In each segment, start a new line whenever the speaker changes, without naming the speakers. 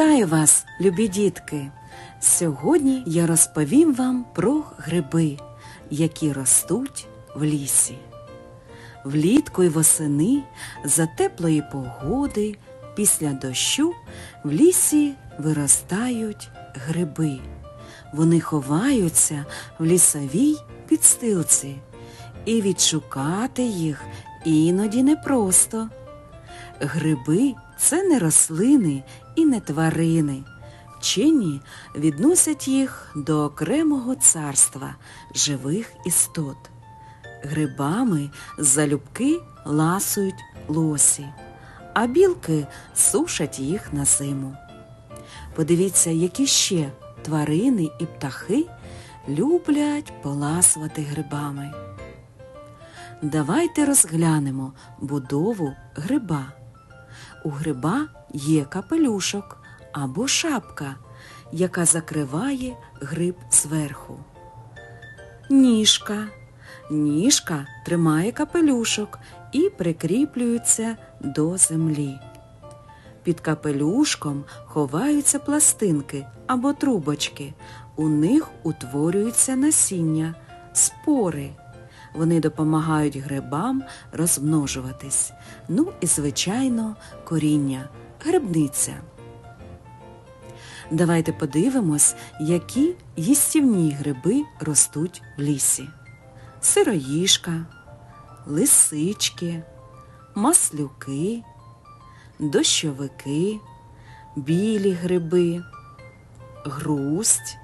Вітаю вас, любі дітки! Сьогодні я розповім вам про гриби, які ростуть в лісі. Влітку й восени за теплої погоди після дощу в лісі виростають гриби. Вони ховаються в лісовій підстилці, і відшукати їх іноді непросто. Гриби це не рослини і не тварини. Вчені відносять їх до окремого царства живих істот. Грибами залюбки ласують лосі, а білки сушать їх на зиму. Подивіться, які ще тварини і птахи люблять поласувати грибами. Давайте розглянемо будову гриба. У гриба є капелюшок або шапка, яка закриває гриб зверху. Ніжка. Ніжка тримає капелюшок і прикріплюється до землі. Під капелюшком ховаються пластинки або трубочки. У них утворюються насіння, спори. Вони допомагають грибам розмножуватись. Ну і, звичайно, коріння, грибниця. Давайте подивимось, які їстівні гриби ростуть в лісі. Сироїшка, лисички, маслюки, дощовики, білі гриби, грусть,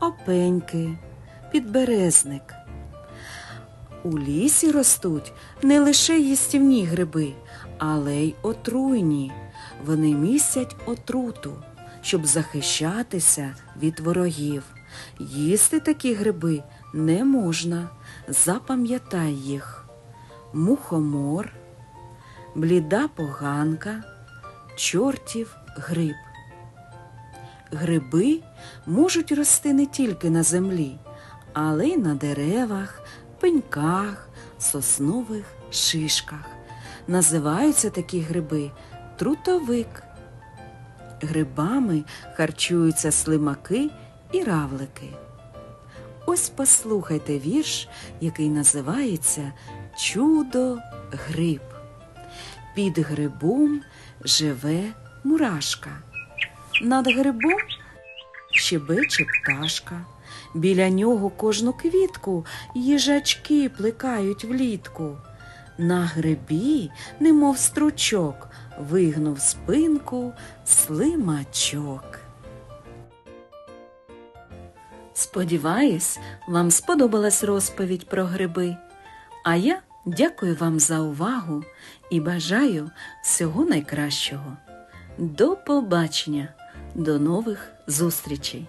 опеньки, підберезник. У лісі ростуть не лише їстівні гриби, але й отруйні. Вони містять отруту, щоб захищатися від ворогів. Їсти такі гриби не можна. Запам'ятай їх. Мухомор, бліда поганка, чортів гриб. Гриби можуть рости не тільки на землі, але й на деревах, пеньках, соснових шишках. Називаються такі гриби трутовик. Грибами харчуються слимаки і равлики. Ось послухайте вірш, який називається Чудо гриб. Під грибом живе мурашка. Над грибом щебече пташка. Біля нього кожну квітку їжачки плекають влітку. На грибі, немов стручок, вигнув спинку слимачок. Сподіваюсь, вам сподобалась розповідь про гриби. А я дякую вам за увагу і бажаю всього найкращого. До побачення, до нових зустрічей!